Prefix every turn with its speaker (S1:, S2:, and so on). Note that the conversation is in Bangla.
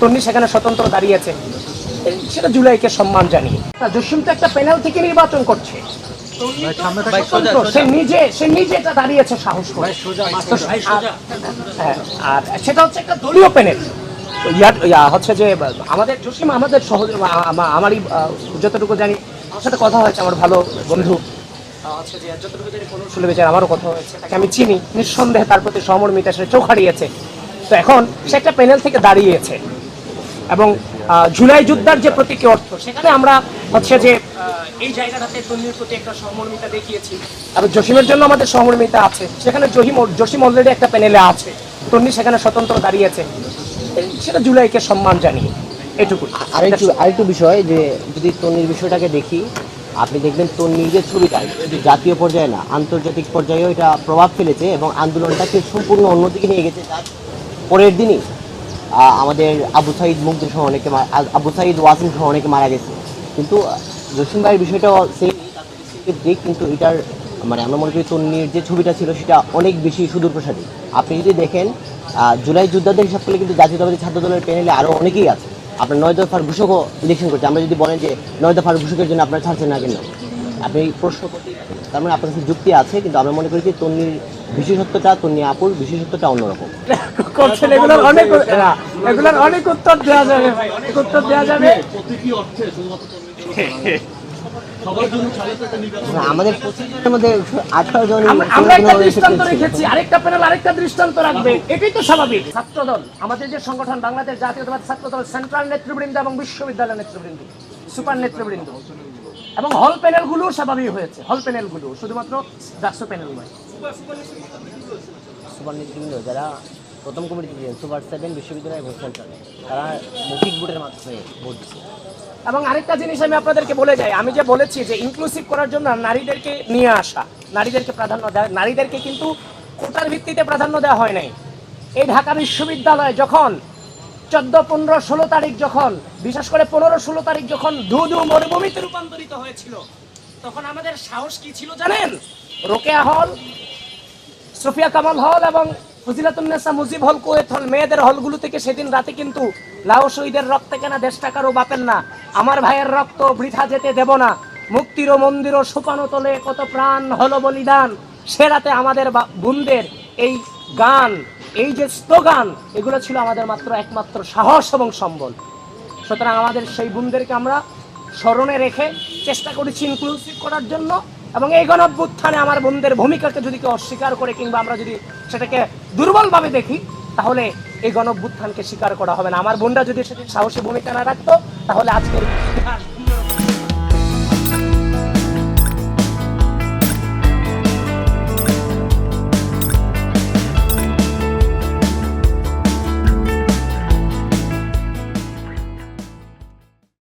S1: তন্নি সেখানে স্বতন্ত্র দাঁড়িয়েছে সেটা জুলাইকে সম্মান জানিয়ে। জসিম তো একটা প্যানেল থেকে নির্বাচন করছে। সে নিজে সে নিজে এটা দাঁড়িয়েছে সাহস করে। আর- হ্যাঁ, সেটা হচ্ছে একটা দলীয় প্যানেল। ইয়া হচ্ছে যে আমাদের জসিম আমাদের সহজ আমারই যতটুকু জানি আমার সাথে কথা হয়েছে আমার ভালো বন্ধু। আহ, হচ্ছে যে যতটুকু জানি কোনো শুনে আমারও কথা হয়েছে তাকে আমি চিনি। নিঃসন্দেহে তার প্রতি সমর্মিতা সে চোখ হারিয়েছে। তো এখন সে একটা প্যানেল থেকে দাঁড়িয়েছে। এবং জুলাই যুদ্ধার যে প্রতীকী অর্থ, সেখানে আমরা হচ্ছে যে এই জায়গাটাতে তন্নির প্রতি একটা সহমর্মিতা দেখিয়েছি। এবং জসিমের জন্য আমাদের সহমর্মিতা আছে। সেখানে জহিম, জসিম অলরেডি একটা প্যানেলে আছে। তন্নি সেখানে স্বতন্ত্র দাঁড়িয়েছে সেটা জুলাইকে সম্মান জানিয়ে। এটুকু
S2: আরেকটু আরেকটু বিষয় যে, যদি তন্নির বিষয়টাকে দেখি, আপনি দেখবেন তন্নির যে ছবিটা জাতীয় পর্যায়ে না, আন্তর্জাতিক পর্যায়েও এটা প্রভাব ফেলেছে এবং আন্দোলনটাকে সম্পূর্ণ অন্যদিকে নিয়ে গেছে। যার পরের দিনই আমাদের আবু সাইদ মুগ্ধ সহ অনেকে আবু সাইদ ওয়াসিম সহ অনেকে মারা গেছে। কিন্তু, জসিম ভাইয়ের বিষয়টাও সেম দিক কিন্তু এটার মানে আমরা মনে করি তন্নির যে ছবিটা ছিল, সেটা অনেক বেশি সুদূর প্রসারী আপনি যদি দেখেন জুলাই যোদ্ধাদের হিসাব করলে কিন্তু জাতীয়তাবাদী ছাত্র দলের প্যানেলে আরও অনেকেই আছে। আপনার নয় দফার ঘোষকও ইলেকশন করছে। আমরা যদি বলেন যে নয় দফার ঘোষকের জন্য আপনারা ছাড়ছেন না কেন? আপনি প্রশ্ন করতে তার মানে আপনার কাছে যুক্তি আছে, কিন্তু আমরা মনে করি যে তন্নির বিশেষত্বটা তন্নি আপুর বিশেষত্বটা অন্যরকম।
S1: করছেন এগুলোর অনেক এগুলোর অনেক উত্তর দেওয়া যাবে অনেক উত্তর দেওয়া যাবে
S3: প্রতীকী অর্থে শুধুমাত্র তন্ময় সবার জন্য স্বাধীনতা একটা নির্বাচন
S2: না, আমাদের মধ্যে আঠারো জন
S1: আমরা একটা দৃষ্টান্ত রেখেছি আরেকটা প্যানেল আরেকটা দৃষ্টান্ত রাখবে। এটাই তো স্বাভাবিক। ছাত্রদল আমাদের যে সংগঠন বাংলাদেশ জাতীয়তাবাদ ছাত্রদল সেন্ট্রাল নেতৃবৃন্দ এবং বিশ্ববিদ্যালয় নেতৃবৃন্দ সুপার নেতৃবৃন্দ। এবং হল প্যানেলগুলো স্বাভাবিক হয়েছে। হল প্যানেলগুলো শুধুমাত্র ডাকসু প্যানেল নয়।
S2: সুপার নেতৃবৃন্দ যারা প্রথম কমিটি ছিলেন সুপার সেভেন বিশ্ববিদ্যালয় ভোট সেন্টার তারা। মৌখিক ভোটের মাধ্যমে ভোট দিচ্ছে
S1: এবং আরেকটা জিনিস আমি আপনাদেরকে বলে যাই আমি যে বলেছি যে ইনক্লুসিভ করার জন্য নারীদেরকে নিয়ে আসা নারীদেরকে প্রাধান্য দেওয়া নারীদেরকে কিন্তু কোটার ভিত্তিতে প্রাধান্য দেওয়া হয় নাই। এই ঢাকা বিশ্ববিদ্যালয় যখন চোদ্দ, পনেরো, ষোলো তারিখ যখন, বিশেষ করে পনেরো, ষোলো তারিখ যখন ধু ধু মরুভূমিতে রূপান্তরিত হয়েছিল, তখন আমাদের সাহস কি ছিল জানেন? রোকেয়া হল, সোফিয়া কামাল হল এবং ফজিলাতুন্নেসা মুজিব হল কুয়েত হল। মেয়েদের হলগুলো থেকে সেদিন রাতে কিন্তু লাও শহীদের রক্তে কেনা দেশ টাকারও বাপেন না। আমার ভাইয়ের রক্ত বৃথা যেতে দেব না। মুক্তির ও মন্দির ও শুকানো তলে কত প্রাণ হলো বলিদান। সে রাতে আমাদের বোনদের এই গান, এই যে স্লোগান, এগুলো ছিল আমাদের মাত্র একমাত্র সাহস এবং সম্বল। সুতরাং আমাদের সেই বোনদেরকে আমরা স্মরণে রেখে চেষ্টা করেছি ইনক্লুসিভ করার জন্য এবং এই গণঅভ্যুত্থানে আমার বোনদের ভূমিকাকে যদি কেউ অস্বীকার করে কিংবা আমরা যদি সেটাকে দুর্বলভাবে দেখি, তাহলে এই গণঅভ্যুত্থানকে স্বীকার করা হবে না। আমার বোনরা যদি সেদিন সাহসী ভূমিকা না রাখতো, তাহলে আজকের ইতিহাস